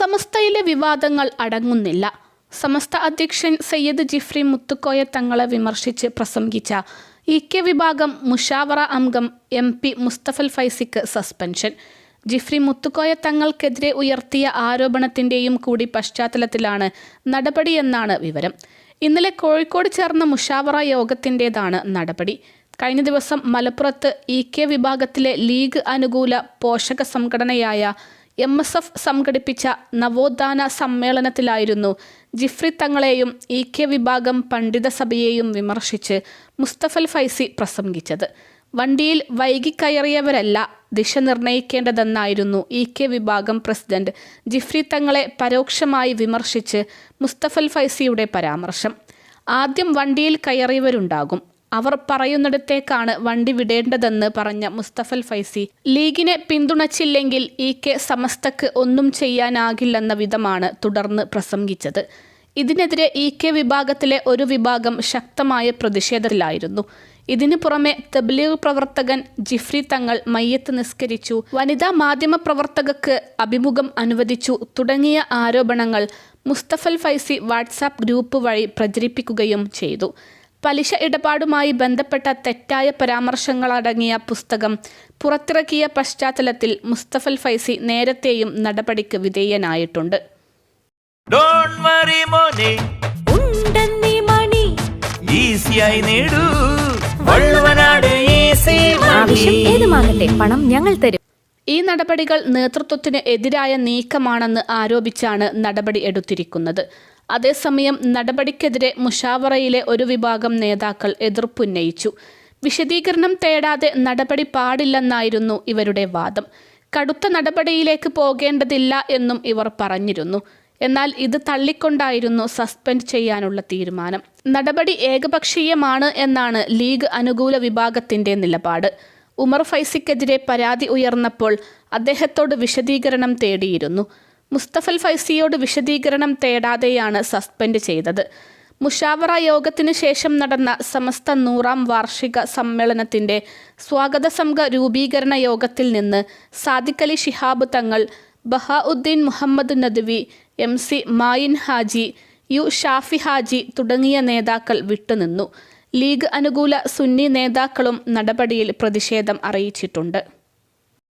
സമസ്തയിലെ വിവാദങ്ങൾ അടങ്ങുന്നില്ല. സമസ്ത അധ്യക്ഷൻ സയ്യദ് ജിഫ്രി മുത്തുക്കോയ തങ്ങളെ വിമർശിച്ച് പ്രസംഗിച്ച ഇ കെ വിഭാഗം മുഷാവറ അംഗം എം പി മുസ്തഫൽ ഫൈസിക്ക് സസ്പെൻഷൻ. ജിഫ്രി മുത്തുക്കോയ തങ്ങൾക്കെതിരെ ഉയർത്തിയ ആരോപണത്തിന്റെയും കൂടി പശ്ചാത്തലത്തിലാണ് നടപടിയെന്നാണ് വിവരം. ഇന്നലെ കോഴിക്കോട് ചേർന്ന മുഷാവറ യോഗത്തിന്റെതാണ് നടപടി. കഴിഞ്ഞ ദിവസം മലപ്പുറത്ത് ഇ കെ വിഭാഗത്തിലെ ലീഗ് അനുകൂല പോഷക സംഘടനയായ എം എസ് എഫ് സംഘടിപ്പിച്ച നവോത്ഥാന സമ്മേളനത്തിലായിരുന്നു ജിഫ്രി തങ്ങളെയും ഇ കെ വിഭാഗം പണ്ഡിത സഭയെയും വിമർശിച്ച് മുസ്തഫൽ ഫൈസി പ്രസംഗിച്ചത്. വണ്ടിയിൽ വൈകി കയറിയവരല്ല ദിശ നിർണയിക്കേണ്ടതെന്നായിരുന്നു ഇ കെ വിഭാഗം പ്രസിഡന്റ് ജിഫ്രി തങ്ങളെ പരോക്ഷമായി വിമർശിച്ച് മുസ്തഫൽ ഫൈസിയുടെ പരാമർശം. ആദ്യം വണ്ടിയിൽ കയറിയവരുണ്ടാകും. അവർ പറയുന്നിടത്തേക്കാണ് വണ്ടി വിടേണ്ടതെന്ന് പറഞ്ഞ മുസ്തഫൽ ഫൈസി. ലീഗിനെ പിന്തുണച്ചില്ലെങ്കിൽ ഇ കെ സമസ്തക്ക് ഒന്നും ചെയ്യാനാകില്ലെന്ന വിധമാണ് തുടർന്ന് പ്രസംഗിച്ചത്. ഇതിനെതിരെ ഇ കെ വിഭാഗത്തിലെ ഒരു വിഭാഗം ശക്തമായ പ്രതിഷേധത്തിലായിരുന്നു. ഇതിനു പുറമെ തബ്ലീഗ് പ്രവർത്തകൻ ജിഫ്രി തങ്ങൾ മയ്യത്ത് നിസ്കരിച്ചു. വനിതാ മാധ്യമ പ്രവർത്തകർക്ക് അഭിമുഖം അനുവദിച്ചു. തുടങ്ങിയ ആരോപണങ്ങൾ മുസ്തഫൽ ഫൈസി വാട്സാപ്പ് ഗ്രൂപ്പ് വഴി പ്രചരിപ്പിക്കുകയും ചെയ്തു. പലിശ ഇടപാടുമായി ബന്ധപ്പെട്ട തെറ്റായ പരാമർശങ്ങളടങ്ങിയ പുസ്തകം പുറത്തിറക്കിയ പശ്ചാത്തലത്തിൽ മുസ്തഫൽ ഫൈസി നേരത്തെയും നടപടിക്ക് വിധേയനായിട്ടുണ്ട്. വറി മോനെ. ഉണ്ടെന്നീ മണി. ഈസിയായി നേടൂ. വള്ളുവനാട് ഈസി ആവശ്യം ഏതുമാകട്ടെ പണം ഞങ്ങൾ തരും. ഈ നടപടികൾ നേതൃത്വത്തിന് എതിരായ നീക്കമാണെന്ന് ആരോപിച്ചാണ് നടപടി എടുത്തിരിക്കുന്നത്. അതേസമയം നടപടിക്കെതിരെ മുഷാവറയിലെ ഒരു വിഭാഗം നേതാക്കൾ എതിർപ്പുന്നയിച്ചു വിശദീകരണം തേടാതെ നടപടി പാടില്ലെന്നായിരുന്നു ഇവരുടെ വാദം. കടുത്ത നടപടിയിലേക്ക് പോകേണ്ടതില്ല എന്നും ഇവർ പറഞ്ഞിരുന്നു. എന്നാൽ ഇത് തള്ളിക്കൊണ്ടായിരുന്നു സസ്പെൻഡ് ചെയ്യാനുള്ള തീരുമാനം. നടപടി ഏകപക്ഷീയമാണ് എന്നാണ് ലീഗ് അനുകൂല വിഭാഗത്തിന്റെ നിലപാട്. ഉമർ ഫൈസിക്കെതിരെ പരാതി ഉയർന്നപ്പോൾ അദ്ദേഹത്തോട് വിശദീകരണം തേടിയിരുന്നു. മുസ്തഫൽ ഫൈസിയോട് വിശദീകരണം തേടാതെയാണ് സസ്പെൻഡ് ചെയ്തത്. മുഷാവറ യോഗത്തിനു ശേഷം നടന്ന സമസ്ത നൂറാം വാർഷിക സമ്മേളനത്തിന്റെ സ്വാഗത സംഘ രൂപീകരണ യോഗത്തിൽ നിന്ന് Sadiqali Shihab Thangal Bahauddeen Muhammad Nadvi M C Mayin Haji U Shafi Haji തുടങ്ങിയ നേതാക്കൾ വിട്ടുനിന്നു. ലീഗ് അനുകൂല സുന്നി നേതാക്കളും നടപടിയിൽ പ്രതിഷേധം അറിയിച്ചിട്ടുണ്ട്.